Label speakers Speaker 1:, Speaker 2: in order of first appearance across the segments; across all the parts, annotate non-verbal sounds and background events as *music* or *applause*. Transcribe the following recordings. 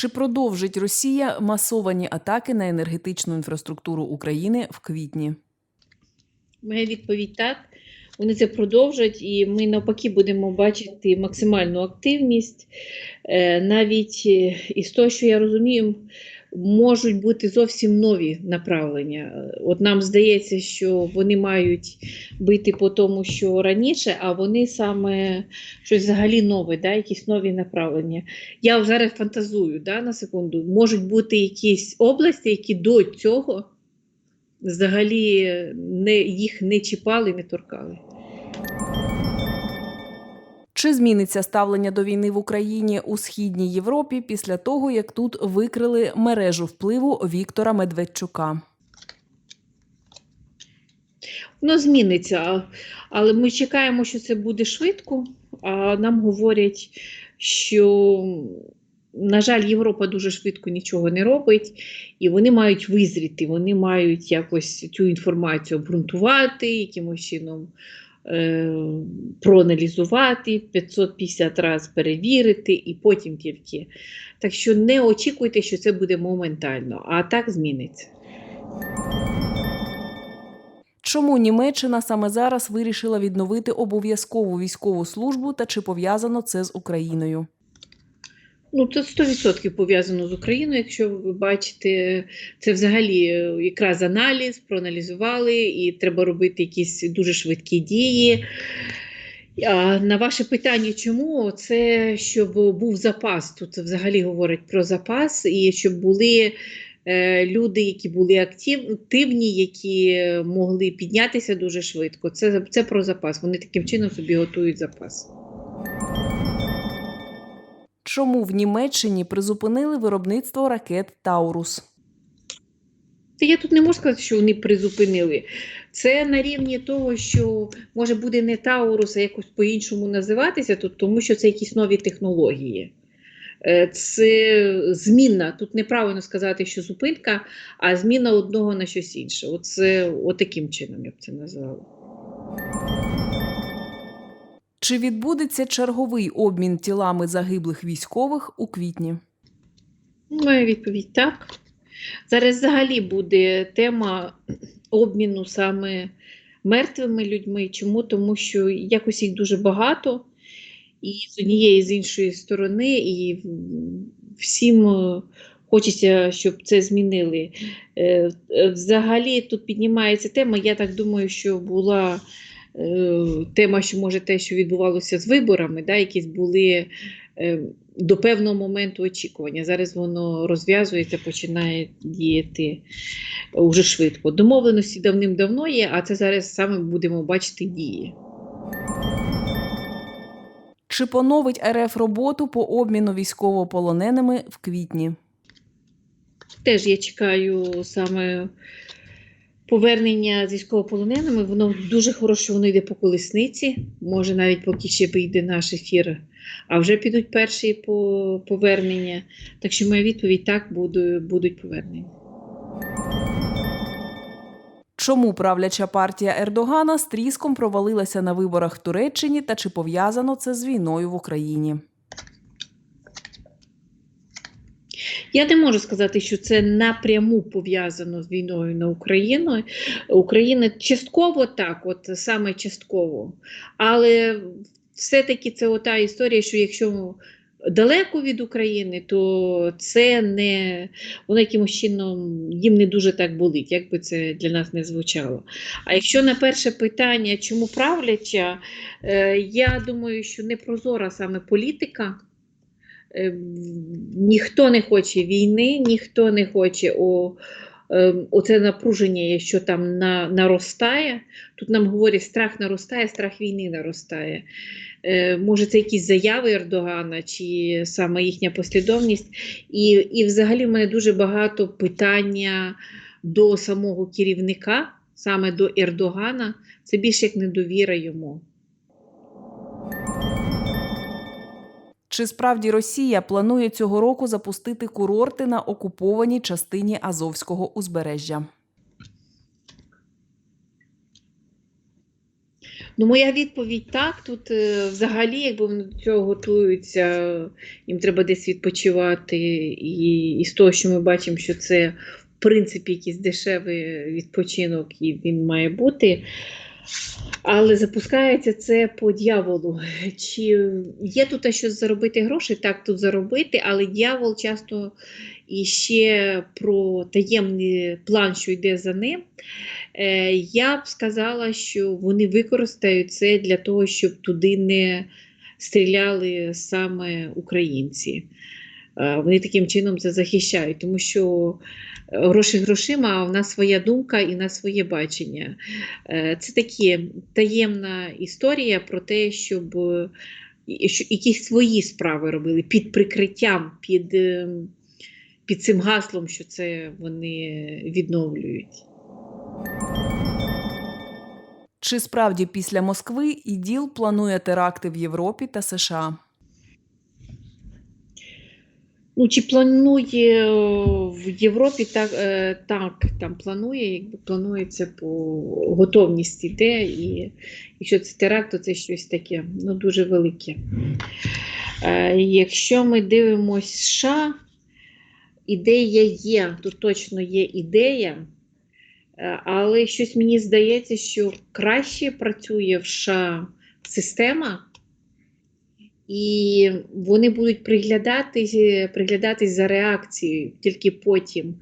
Speaker 1: Чи продовжить Росія масовані атаки на енергетичну інфраструктуру України в квітні?
Speaker 2: Моя відповідь так. Вони це продовжать, і ми навпаки будемо бачити максимальну активність. Е, Навіть е, із того, що я розумію, можуть бути зовсім нові направлення. От нам здається, що вони мають бити по тому, що раніше, а вони саме щось взагалі нове, да, якісь нові направлення. Я зараз фантазую да, на секунду. Можуть бути якісь області, які до цього взагалі не, їх не чіпали, не торкали.
Speaker 1: Чи зміниться ставлення до війни в Україні у східній Європі після того, як тут викрили мережу впливу Віктора Медведчука?
Speaker 2: Воно зміниться, але ми чекаємо, що це буде швидко. А нам говорять, що, на жаль, Європа дуже швидко нічого не робить, і вони мають визріти, вони мають якось цю інформацію обґрунтувати, якимось чином проаналізувати, 550 разів перевірити, і потім тільки. Так що не очікуйте, що це буде моментально, а так зміниться.
Speaker 1: Чому Німеччина саме зараз вирішила відновити обов'язкову військову службу та чи пов'язано це з Україною?
Speaker 2: Ну, це 100% пов'язано з Україною. Якщо ви бачите, це взагалі е, якраз аналіз, проаналізували, і треба робити якісь дуже швидкі дії. А на ваше питання, чому? Це щоб був запас. Тут взагалі говорять про запас, і щоб були е, люди, які були активні, які могли піднятися дуже швидко. Це, це про запас. Вони таким чином собі готують запас.
Speaker 1: Чому в Німеччині призупинили виробництво ракет Таурус?
Speaker 2: Та я тут не можу сказати, що вони призупинили. Це на рівні того, що може буде не Таурус, а якось по-іншому називатися, тут, тому що це якісь нові технології. Е, Це зміна. Тут неправильно сказати, що зупинка, а зміна одного на щось інше. Оце отаким чином я б це назвала.
Speaker 1: Чи відбудеться черговий обмін тілами загиблих військових у квітні?
Speaker 2: Моя відповідь так. Зараз взагалі буде тема обміну саме мертвими людьми. Чому? Тому що якось їх дуже багато, і з однієї і з іншої сторони, і всім е, хочеться, щоб це змінили. Е, е, Взагалі тут піднімається тема. Я так думаю, що була тема, що може те, що відбувалося з виборами, да, якісь були е, до певного моменту очікування. Зараз воно розв'язується, починає діяти уже швидко. Домовленості давним-давно є, а це зараз саме будемо бачити дії.
Speaker 1: Чи поновить РФ роботу по обміну військовополоненими в квітні?
Speaker 2: Теж я чекаю саме повернення з військовополоненими. Воно дуже хороше, воно йде по колесниці. Може, навіть поки ще вийде наш ефір, а вже підуть перші по повернення. Так що моя відповідь так буду, будуть повернення.
Speaker 1: Чому правляча партія Ердогана з тріском провалилася на виборах в Туреччині та чи пов'язано це з війною в Україні?
Speaker 2: Я не можу сказати, що це напряму пов'язано з війною на Україну. Україна частково так, от саме частково. Але все-таки це ота історія, що якщо далеко від України, то це не воно якимось чином їм не дуже так болить, як би це для нас не звучало. А якщо на перше питання, чому правляча, е, я думаю, що не прозора саме політика. Е, Ніхто не хоче війни, ніхто не хоче о, е, оце напруження, що там на, наростає. Тут нам говорять, страх наростає, страх війни наростає. Е, Може, це якісь заяви Ердогана чи саме їхня послідовність. І, і взагалі в мене дуже багато питання до самого керівника, саме до Ердогана. Це більше як недовіра йому.
Speaker 1: Чи справді Росія планує цього року запустити курорти на окупованій частині Азовського узбережжя?
Speaker 2: Ну, моя відповідь так. Тут е, взагалі, якби вони до цього готуються, їм треба десь відпочивати. І, і з того, що ми бачимо, що це в принципі якийсь дешевий відпочинок, і він має бути. Але запускається це по дьяволу. Чи є тут щось заробити гроші? Так, тут заробити, але дьявол часто і ще про таємний план, що йде за ним. Е, Я б сказала, що вони використають це для того, щоб туди не стріляли саме українці. Е, Вони таким чином це захищають, тому що е, гроші грошима, а в нас своя думка і в нас своє бачення. Е, Це такі таємна історія про те, щоб якісь свої справи робили під прикриттям, під, під цим гаслом, що це вони відновлюють.
Speaker 1: Чи справді після Москви іділ планує теракти в Європі та США?
Speaker 2: Ну, чи планує е, в Європі так, е, так там планує, якби планується по готовність іде, і якщо це теракт, то це щось таке ну, дуже велике. Е, Якщо ми дивимося США, ідея є, тут точно є ідея, але щось мені здається, що краще працює в США система. І вони будуть приглядатись, приглядатись за реакцією тільки потім.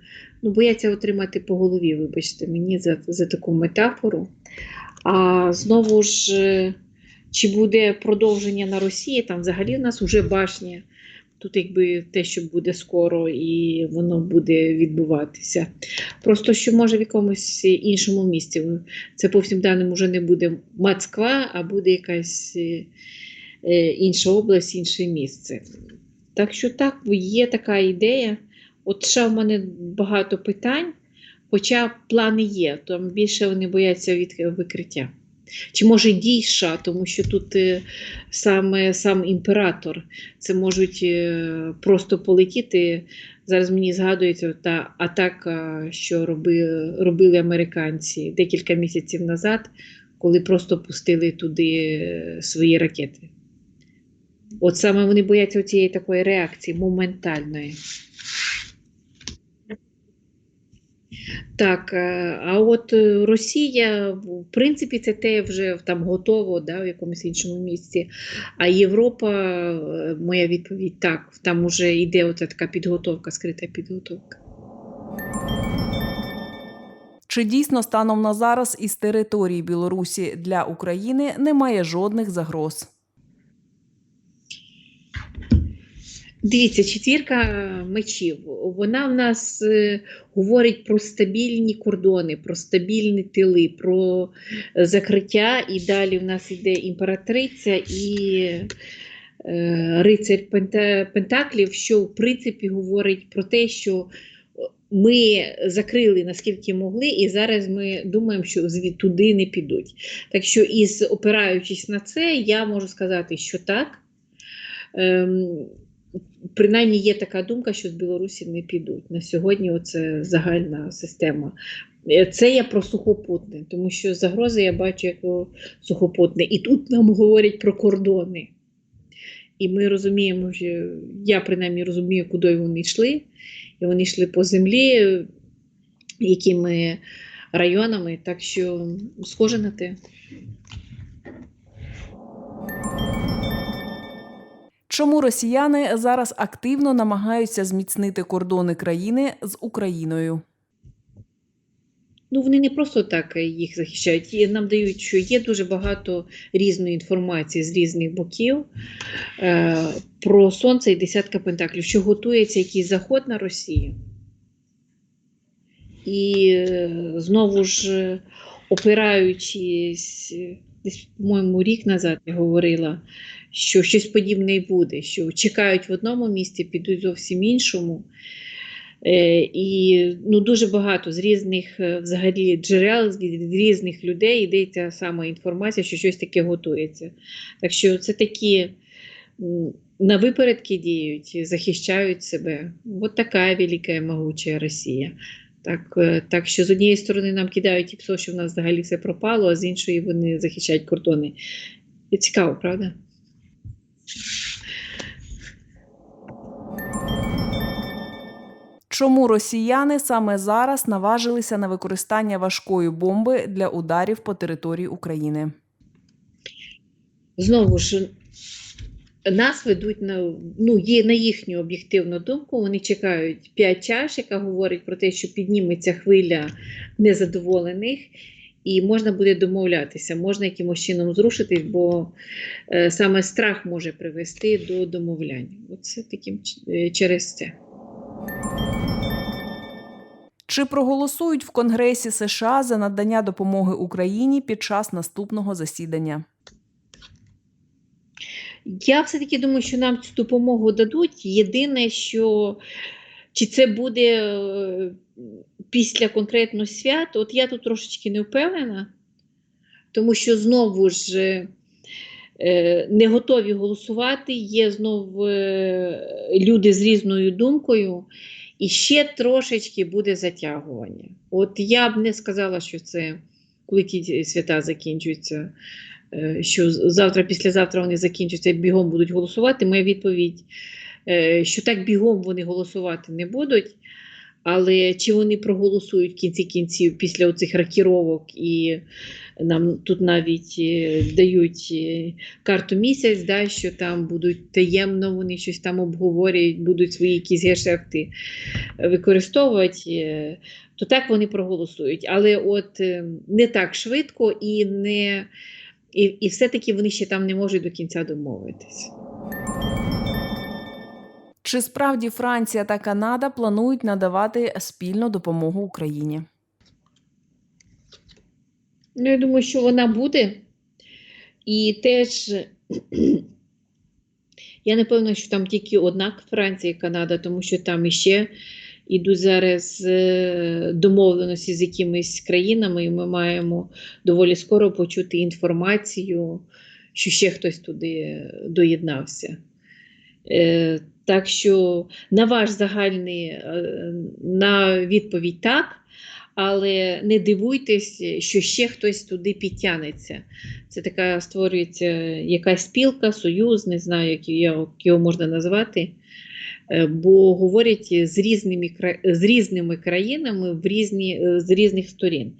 Speaker 2: Ну, бояться отримати по голові, вибачте мені за, за таку метафору. А знову ж, е, чи буде продовження на Росії, там взагалі в нас вже башня. Тут якби те, що буде скоро, і воно буде відбуватися. Просто що може в якомусь іншому місці. Це по всім даним вже не буде Москва, а буде якась. Е, інша область, інше місце. Так що так, є така ідея. От ще в мене багато питань, хоча плани є, там більше вони бояться від викриття. Чи може дій США, тому що тут е, саме сам імператор, це можуть е, просто полетіти. Зараз мені згадується та атака, що робили, робили американці декілька місяців назад, коли просто пустили туди свої ракети. От саме вони бояться цієї такої реакції моментальної. Так, е, а от Росія, в принципі, це те вже там готово да, в якомусь іншому місці. А Європа, е, моя відповідь так, там вже йде оця така підготовка, скрита підготовка.
Speaker 1: Чи дійсно станом на зараз із території Білорусі для України немає жодних загроз?
Speaker 2: Дивіться, четвірка мечів. Вона в нас е, говорить про стабільні кордони, про стабільні тили, про закриття. І далі в нас йде імператриця і е, рицарь Пента- Пентаклів, що в принципі говорить про те, що ми закрили наскільки могли, і зараз ми думаємо, що туди не підуть. Так що, із опираючись на це, я можу сказати, що так. Ем, принаймні є така думка, що з Білорусі не підуть. На сьогодні оце загальна система. Е, Це я про сухопутне, тому що загрози я бачу як сухопутне. І тут нам говорять про кордони. І ми розуміємо, що я принаймні розумію, куди вони йшли. І вони йшли по землі, якими районами, так що схоже на те.
Speaker 1: Чому росіяни зараз активно намагаються зміцнити кордони країни з Україною?
Speaker 2: Ну, вони не просто так їх захищають. Нам дають, що є дуже багато різної інформації з різних боків е, про сонце і десятка пентаклів, що готується якийсь заход на Росію. І е, знову ж, е, опираючись, десь, по-моєму, рік назад я говорила, що щось подібне і буде, що чекають в одному місці, підуть зовсім іншому. Е, І ну, дуже багато з різних е, взагалі джерел, з різних людей йдеться саме інформація, що щось таке готується. Так що це такі на випередки діють, захищають себе. От така велика і могуча Росія. Так, е, так що з однієї сторони нам кидають і іпсо, що в нас взагалі все пропало, а з іншої вони захищають кордони. І цікаво, правда?
Speaker 1: Чому росіяни саме зараз наважилися на використання важкої бомби для ударів по території України?
Speaker 2: Знову ж, нас ведуть на, ну, є на їхню об'єктивну думку. Вони чекають п'ять чаш, яка говорить про те, що підніметься хвиля незадоволених, і можна буде домовлятися, можна якимось чином зрушитись, бо е, саме страх може привести до домовляння. Оце таким е, через це.
Speaker 1: Чи проголосують в Конгресі США за надання допомоги Україні під час наступного засідання?
Speaker 2: Я все-таки думаю, що нам цю допомогу дадуть. Єдине, що чи це буде е, після конкретно свят, от я тут трошечки не впевнена, тому що знову ж е, не готові голосувати, є знову е, люди з різною думкою, і ще трошечки буде затягування. От я б не сказала, що це коли ті свята закінчуються е, що завтра, післязавтра вони закінчаться і бігом будуть голосувати. Моя відповідь, що так бігом вони голосувати не будуть. Але чи вони проголосують в кінці кінців після оцих ракіровок і нам тут навіть е, дають е, карту місяць, да, що там будуть таємно, вони щось там обговорюють, будуть свої якісь гешефти використовувати, е, то так вони проголосують. Але от не так швидко і не і, і все-таки вони ще там не можуть до кінця домовитись.
Speaker 1: Чи справді Франція та Канада планують надавати спільну допомогу Україні?
Speaker 2: Ну, я думаю, що вона буде. І теж *clears throat* я не певна, що там тільки одна Франція і Канада, тому що там іще йдуть зараз е, домовленості з якимись країнами, і ми маємо доволі скоро почути інформацію, що ще хтось туди доєднався. Так що на ваш загальний е, на відповідь так, але не дивуйтесь, що ще хтось туди підтягнеться. Це така створюється якась спілка, союз, не знаю, як його, можна назвати. Е, Бо говорять з різними, з різними країнами в різні, е, з різних сторін.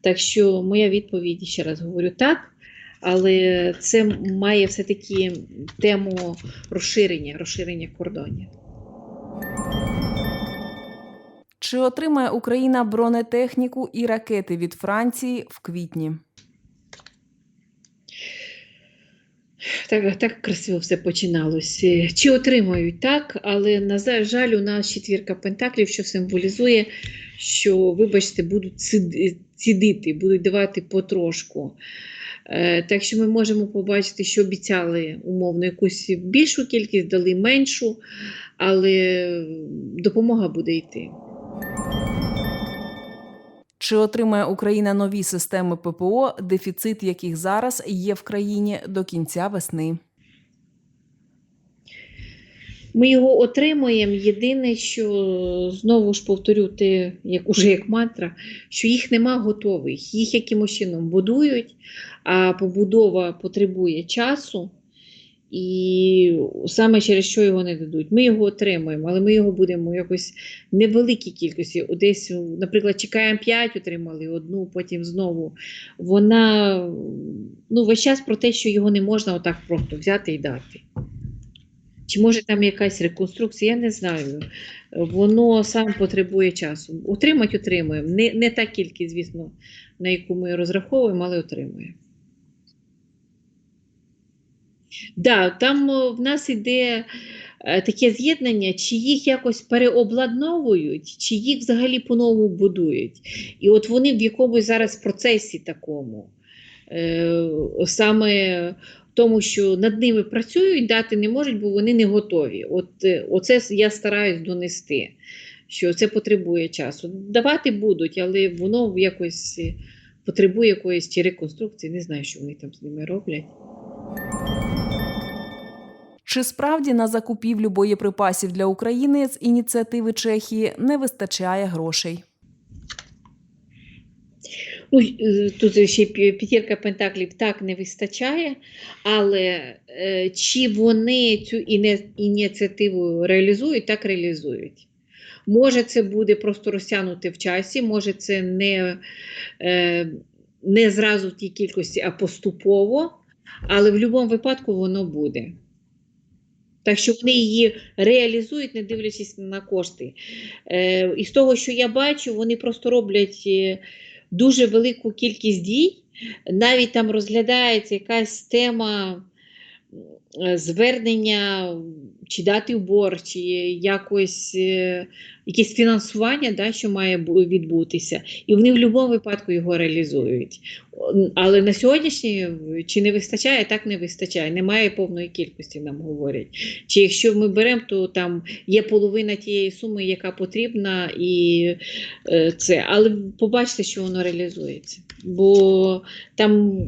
Speaker 2: Так що моя відповідь, ще раз говорю, так, але це має все-таки тему розширення, розширення кордонів.
Speaker 1: Чи отримає Україна бронетехніку і ракети від Франції в квітні?
Speaker 2: Так, так красиво все починалося. Чи отримають так, але на жаль, у нас четвірка пентаклів, що символізує, що, вибачте, будуть цид- цідити, будуть давати потрошку. Е, Так що ми можемо побачити, що обіцяли умовно якусь більшу кількість, дали меншу, але допомога буде йти.
Speaker 1: Чи отримає Україна нові системи ППО, дефіцит яких зараз є в країні до кінця весни?
Speaker 2: Ми його отримуємо. Єдине, що знову ж повторю те, як уже як мантра, що їх нема готових. Їх якимось чином будують, а побудова потребує часу. І саме через що його не дадуть. Ми його отримуємо, але ми його будемо якось невеликій кількості. Десь, наприклад, чекаємо 5, отримали одну, потім знову. Вона ну, весь час про те, що його не можна отак просто взяти і дати. Чи може там якась реконструкція, я не знаю. Воно сам потребує часу. Отримати отримуємо. Не, не та кількість, звісно, на яку ми розраховуємо, але отримуємо. Да, там в нас іде е, таке з'єднання, чи їх якось переобладновують, чи їх взагалі по-новому будують. І от вони в якомусь зараз процесі такому. Е, саме тому, що над ними працюють, дати не можуть, бо вони не готові. От е, оце я стараюсь донести, що це потребує часу. Давати будуть, але воно якось потребує якоїсь чи реконструкції. Не знаю, що вони там з ними роблять.
Speaker 1: Чи справді на закупівлю боєприпасів для України з ініціативи Чехії не вистачає грошей?
Speaker 2: Ну, е, тут ще п'ятірка пентаклів так не вистачає, але е, чи вони цю ініціативу реалізують, так реалізують. Може, це буде просто розтягнути в часі, може, це не, е, не зразу в тій кількості, а поступово, але в будь-якому випадку воно буде. Так що вони її реалізують, не дивлячись на кошти. Е, і з того, що я бачу, вони просто роблять е, дуже велику кількість дій. Навіть там розглядається якась тема звернення чи дати убор, чи якось е, якесь фінансування, да, що має відбутися. І вони в будь-якому випадку його реалізують. Але на сьогоднішній чи не вистачає, так не вистачає. Немає повної кількості, нам говорять. Чи якщо ми беремо, то там є половина тієї суми, яка потрібна, і е, це. Але побачите, що воно реалізується. Бо там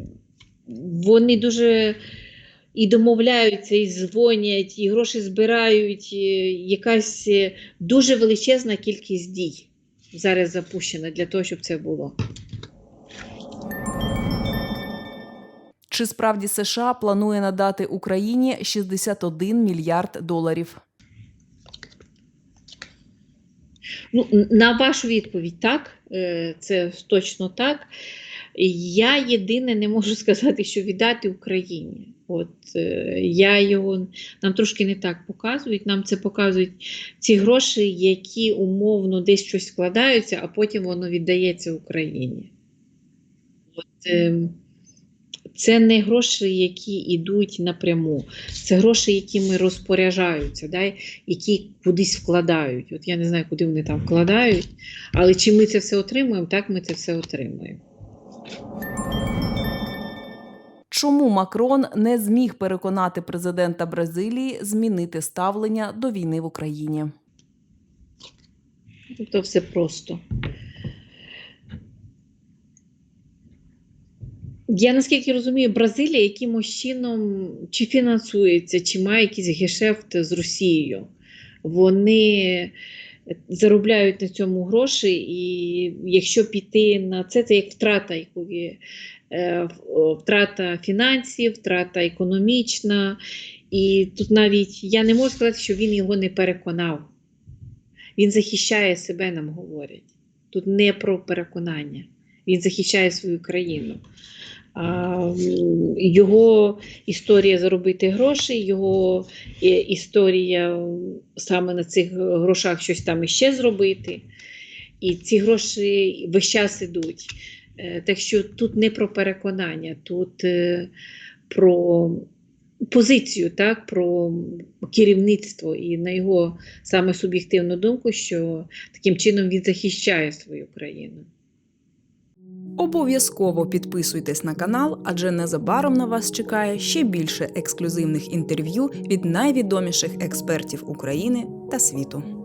Speaker 2: вони дуже і домовляються, і дзвонять, і гроші збирають. Якась е, дуже величезна кількість дій зараз запущена для того, щоб це було.
Speaker 1: Чи справді США планує надати Україні 61 мільярд доларів?
Speaker 2: Ну, на вашу відповідь, так, е, це точно так. Я єдине не можу *laughs* сказати, що віддати Україні. От е, я його нам трошки не так показують. Нам це показують ці гроші, які умовно десь щось вкладаються, а потім воно віддається Україні. От, е, це не гроші, які йдуть напряму. Це гроші, якими розпоряджаються, да, які кудись вкладають. От я не знаю, куди вони там вкладають, але чи ми це все отримуємо, так ми це все отримуємо.
Speaker 1: Чому Макрон не зміг переконати президента Бразилії змінити ставлення до війни в Україні?
Speaker 2: Тобто все просто. Я наскільки розумію, Бразилія якимось чином чи фінансується, чи має якийсь гешефт з Росією. Вони заробляють на цьому гроші, і якщо піти на це, це як втрата, яку втрата фінансів, втрата економічна. І тут навіть я не можу сказати, що він його не переконав. Він захищає себе, нам говорять. Тут не про переконання. Він захищає свою країну. Його історія заробити гроші, його е, історія саме на цих грошах щось там іще зробити. І ці гроші весь час ідуть. Е, Так що тут не про переконання, тут е, про позицію, так, про керівництво і на його саме суб'єктивну думку, що таким чином він захищає свою країну.
Speaker 1: Обов'язково підписуйтесь на канал, адже незабаром на вас чекає ще більше ексклюзивних інтерв'ю від найвідоміших експертів України та світу.